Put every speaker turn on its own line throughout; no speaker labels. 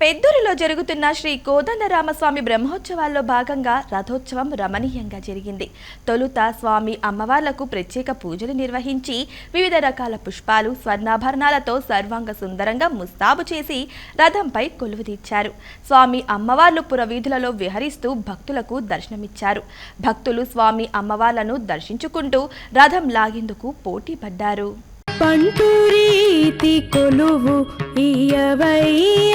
పెద్దూరులో జరుగుతున్న శ్రీ కోదండరామస్వామి బ్రహ్మోత్సవాల్లో భాగంగా రథోత్సవం రమణీయంగా జరిగింది. తొలుత స్వామి అమ్మవార్లకు ప్రత్యేక పూజలు నిర్వహించి వివిధ రకాల పుష్పాలు స్వర్ణాభరణాలతో సర్వాంగ సుందరంగా ముస్తాబు చేసి రథంపై కొలువు తీర్చారు. స్వామి అమ్మవార్లు పురవీధులలో విహరిస్తూ భక్తులకు దర్శనమిచ్చారు. భక్తులు స్వామి అమ్మవార్లను దర్శించుకుంటూ రథం లాగేందుకు పోటీ పడ్డారు
పంటూరీతి కొలువు ఇయవయ్య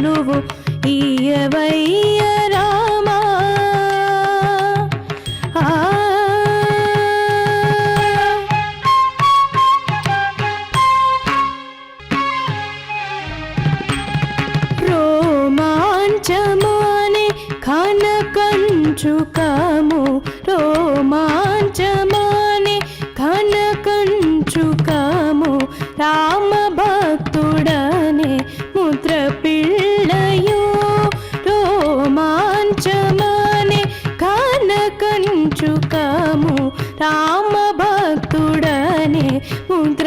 కొలువు ఈయవయ్య రామా. ఆ. రోమాంచమానే ఖన രാമഭക്തുടനെ മുദ്ര